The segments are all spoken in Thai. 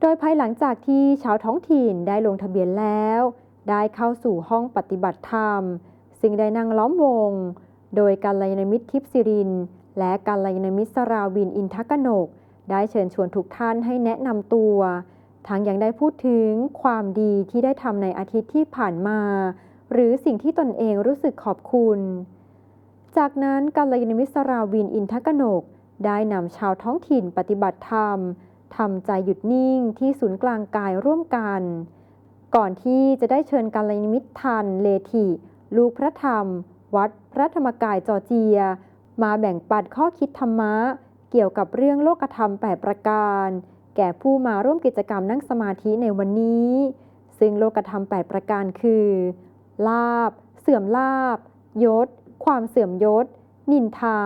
โดยภายหลังจากที่ชาวท้องถิ่นได้ลงทะเบียนแล้ว ได้เข้าสู่ห้องปฏิบัติธรรม ซึ่งได้นั่งล้อมวง โดยกัลยาณมิตรทิพย์สิริน และกัลยาณมิตรสราวินอินทกนก ได้เชิญชวนทุกท่านให้แนะนำตัว ทั้งยังได้พูดถึงความดีที่ได้ทำในอาทิตย์ที่ผ่านมา หรือสิ่งที่ตนเองรู้สึกขอบคุณ จากนั้นกัลยาณมิตรสราวินอินทกนก ได้นำชาวท้องถิ่นปฏิบัติธรรม ทำใจหยุดนิ่งที่ศูนย์กลางกายร่วมกัน ก่อนที่จะได้เชิญกัลยาณมิตรทันเลธิลูกพระธรรม วัดพระธรรมกายจอเจีย มาแบ่งปันข้อคิดธรรมะ เกี่ยวกับเรื่องโลกธรรม8ปประการ แก่ผู้มาร่วมกิจกรรมนั่งสมาธิในวันนี้ ซึ่งโลกธรรม8ประการคือ ลาบ เสื่อมลาบ ยศ ความเสื่อมยศ นินทา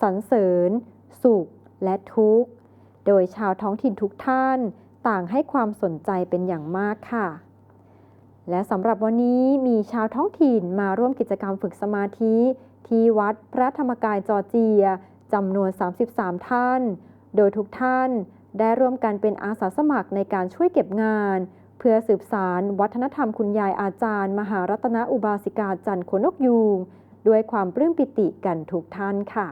สรรเสริญ สุข และทุกข์ โดยชาวท้องถิ่นทุกท่านต่างให้ความสนใจเป็นอย่างมากค่ะ และสำหรับวันนี้มีชาวท้องถิ่นมาร่วมกิจกรรมฝึกสมาธิ ที่วัดพระธรรมกายจอร์เจียจำนวน 33 ท่าน โดยทุกท่านได้ร่วมกันเป็นอาสาสมัครในการช่วยเก็บงาน เพื่อสืบสารวัฒนธรรมคุณยายอาจารย์ มหารัตนอุบาสิกาจันทร์ขนนกยูงด้วยความปลื้มปิติกันทุกท่านค่ะ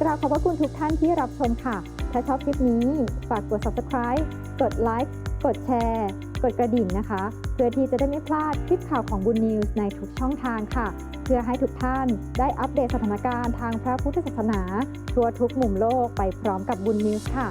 กราบขอบพระคุณทุกท่านที่รับชมค่ะ ถ้าชอบคลิปนี้ฝากกด subscribe กดไลค์กดแชร์ กดกระดิ่งนะคะ เพื่อที่จะได้ไม่พลาดคลิปข่าวของบุญนิวส์ในทุกช่องทางค่ะ เพื่อให้ทุกท่านได้อัปเดตสถานการณ์ทางพระพุทธศาสนา ทั่วทุกมุมโลกไปพร้อมกับบุญนิวส์ค่ะ